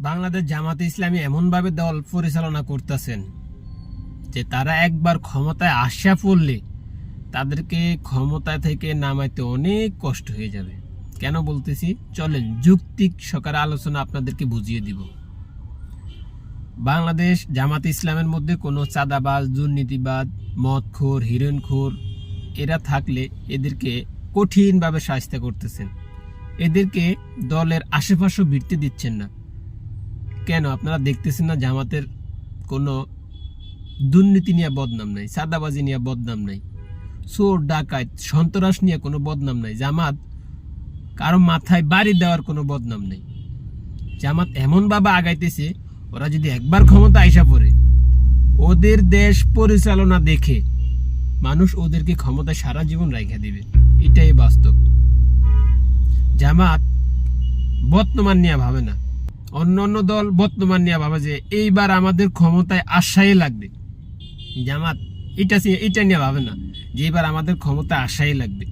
বাংলাদেশ জামাতে ইসলামী এমনভাবে দল পরিচালনা করতেছেন যে তারা একবার ক্ষমতায় আসা পড়লে তাদেরকে ক্ষমতা থেকে নামাইতে অনেক কষ্ট হয়ে যাবে। কেন বলতেছি? চলেন যুক্তিক সকার আলোচনা আপনাদেরকে বুঝিয়ে দিব। বাংলাদেশ জামাত ইসলামের মধ্যে কোনো চাঁদাবাজ দুর্নীতিবাদ মদখোর, হিরণখোর, এরা থাকলে এদেরকে কঠিনভাবে সাহায্য করতেছেন। এদেরকে দলের আশেপাশেও ভিড়তে দিচ্ছেন না। কেন আপনারা দেখতেছেন না জামাতের কোনো দুর্নীতি নিয়ে বদনাম নাই, সাদাবাজি নিয়ে বদনাম নাই, চোর, ডাকাত, সন্ত্রাস নিয়ে কোনো বদনাম নাই, জামাত কারও মাথায় বাড়ি দেওয়ার কোনো বদনাম নেই। জামাত এমনভাবে আগাইতেছে, ওরা যদি একবার ক্ষমতা আইসা পড়ে, ওদের দেশ পরিচালনা দেখে মানুষ ওদেরকে ক্ষমতা সারা জীবন রাখা দিবে, এটাই বাস্তব। জামাত বর্তমান নিয়ে ভাবে না। অন্য অন্য দল বর্তমান নিয়ে ভাবে যে এইবার আমাদের ক্ষমতায় আশাই লাগবে। জামাত, এটা এটা নিয়ে ভাবে না যে এবার আমাদের ক্ষমতা আশাই লাগবে।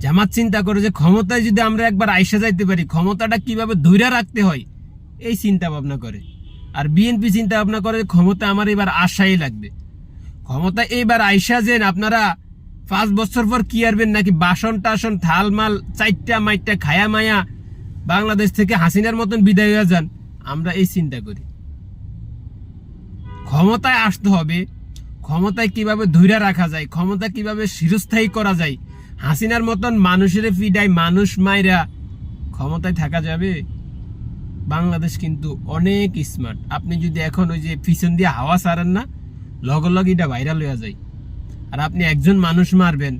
জামাত চিন্তা করে যে ক্ষমতায় যদি আমরা একবার আইসা যাইতে পারি, ক্ষমতাটা কীভাবে ধৈর্য রাখতে হয়, এই চিন্তা ভাবনা করে। আর বিএনপি চিন্তা ভাবনা করে ক্ষমতা আমার এবার আশাই লাগবে। ক্ষমতা এইবার আইসা যেন আপনারা পাঁচ বছর পর কি আরবেন নাকি বাসন টাসন থাল মাল চারটা মাইটটা খায়া মায়া বাংলাদেশ থেকে হাসিনার মতন বিদায় হয়ে যান, আমরা এই চিন্তা করি। ক্ষমতায় আসতে হবে, ক্ষমতায় কীভাবে ধৈর্য রাখা যায় ক্ষমতা কীভাবে শিরস্থায়ী করা যায়, হাসিনার মতন মানুষের ফিডায় মানুষ মাইরা ক্ষমতায় থাকা যাবে? বাংলাদেশ কিন্তু অনেক স্মার্ট আপনি যদি এখন ওই যে পিছন দিয়ে হাওয়া ছাড়েন না, লগে এটা ভাইরাল হয়ে যায়। আর আপনি একজন মানুষ মারবেন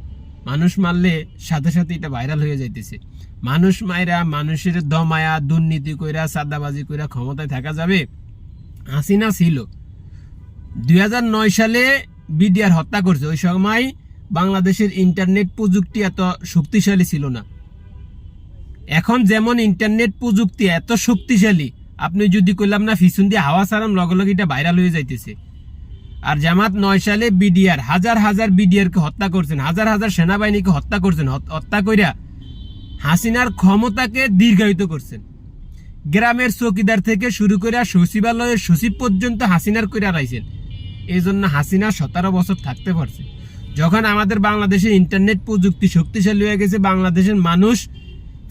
মানুষ মারলে সাথে সাথে এটা ভাইরাল হয়ে যাইতেছে। মানুষ মাইরা, মানুষের দমায়া, দুর্নীতি কইরা সাদাবাজি কইরা ক্ষমতায় থাকা যাবে, হাসিনা ছিল। দুই হাজার নয় সালে বিডিআর হত্যা করছে। ওই সময় বাংলাদেশের ইন্টারনেট প্রযুক্তি এত শক্তিশালী ছিল না। এখন যেমন ইন্টারনেট প্রযুক্তি এত শক্তিশালী, আপনি যদি কইলাম না ফিসুন দিয়ে হাওয়া সারাম লগে লগে এটা ভাইরাল হয়ে যাইতেছে। আর জামাত নয় সালে বিডিআর, হাজার হাজার বিডিআর কে হত্যা করছেন, হাজার হাজার সেনাবাহিনীকে হত্যা করছেন হত্যা কইরা হাসিনার ক্ষমতাকে দীর্ঘায়িত করছেন। গ্রামের চৌকিদার থেকে শুরু করে সচিবালয়ের সচিব পর্যন্ত হাসিনার কইরা রাইছেন। এই জন্য হাসিনা সতেরো বছর থাকতে পারছে। যখন আমাদের বাংলাদেশের ইন্টারনেট প্রযুক্তি শক্তিশালী হয়ে গেছে, বাংলাদেশের মানুষ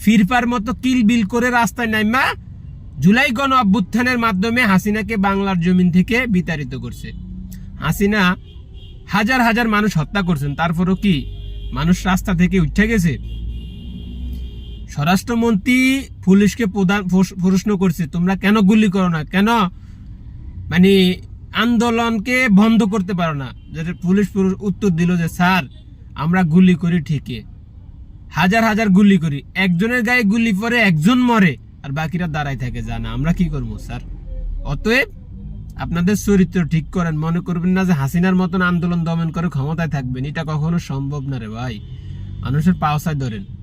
ফিরপার মতো কিল বিল করে রাস্তায় নাইমা জুলাই গণ অভ্যুত্থানের মাধ্যমে হাসিনাকে বাংলার জমিন থেকে বিতাড়িত করছে। হাসিনা হাজার হাজার মানুষ হত্যা করছেন, তারপরও কি মানুষ রাস্তা থেকে উঠে গেছে? স্বরাষ্ট্রমন্ত্রী পুলিশকে প্রধান প্রশ্ন করছে, তোমরা কেন গুলি করো না? কেন মানে আন্দোলনকে বন্ধ করতে পারো না? যেটা পুলিশ উত্তর দিল যে, স্যার, আমরা গুলি করি ঠিকই। হাজার হাজার গুলি করি। একজনের গায়ে গুলি পরে একজন মরে, আর বাকিরা দাঁড়ায় থাকে জানা। আমরা কি করব, স্যার? অতএব আপনাদের চরিত্র ঠিক করেন, মনে করবেন না যে হাসিনার মতন আন্দোলন দমন করে ক্ষমতায় থাকবেন। এটা কখনো সম্ভব না রে ভাই। মানুষের পাওসায় ধরেন।